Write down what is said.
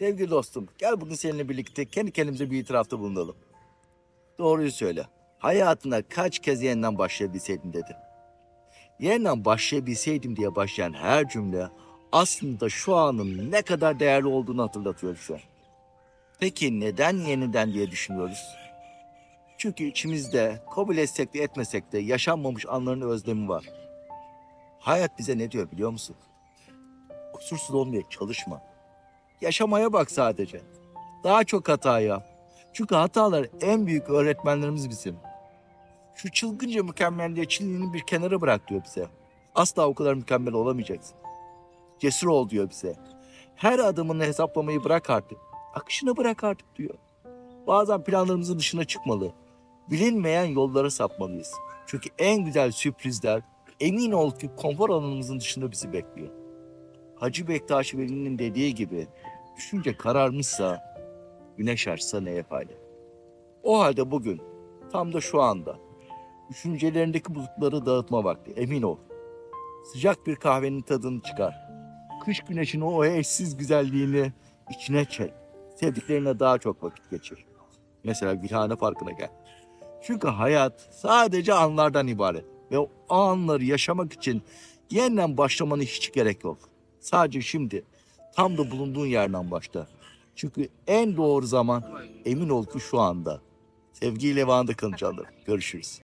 Sevgili dostum, gel bugün seninle birlikte kendi kendimize bir itirafta bulunalım. Doğruyu söyle. Hayatına kaç kez yeniden başlayabilseydin dedin. Yeniden başlayabilseydim diye başlayan her cümle aslında şu anın ne kadar değerli olduğunu hatırlatıyor an. Peki neden yeniden diye düşünüyoruz? Çünkü içimizde kabul etsek de etmesek de yaşanmamış anların özlemi var. Hayat bize ne diyor biliyor musun? Kusursuz olmaya çalışma. Yaşamaya bak sadece. Daha çok hata yap. Çünkü hatalar en büyük öğretmenlerimiz bizim. Şu çılgınca mükemmelliyetçiliğini bir kenara bırak diyor bize. Asla o kadar mükemmel olamayacaksın. Cesur ol diyor bize. Her adımını hesaplamayı bırak artık. Akışına bırak artık diyor. Bazen planlarımızın dışına çıkmalı. Bilinmeyen yollara sapmalıyız. Çünkü en güzel sürprizler emin ol ki konfor alanımızın dışında bizi bekliyor. Hacı Bektaş Veli'nin dediği gibi düşünce kararmışsa güneş açsa neye fayda? O halde bugün tam da şu anda düşüncelerindeki bulutları dağıtma vakti emin ol. Sıcak bir kahvenin tadını çıkar. Kış güneşin o eşsiz güzelliğini içine çek. Sevdiklerine daha çok vakit geçir. Mesela Gülhane Parkı'na gel. Çünkü hayat sadece anlardan ibaret. Ve o anları yaşamak için yeniden başlamana hiç gerek yok. Sadece şimdi tam da bulunduğun yerden başla. Çünkü en doğru zaman emin ol ki şu anda. Sevgiyle ve anda kalın canlarım. Görüşürüz.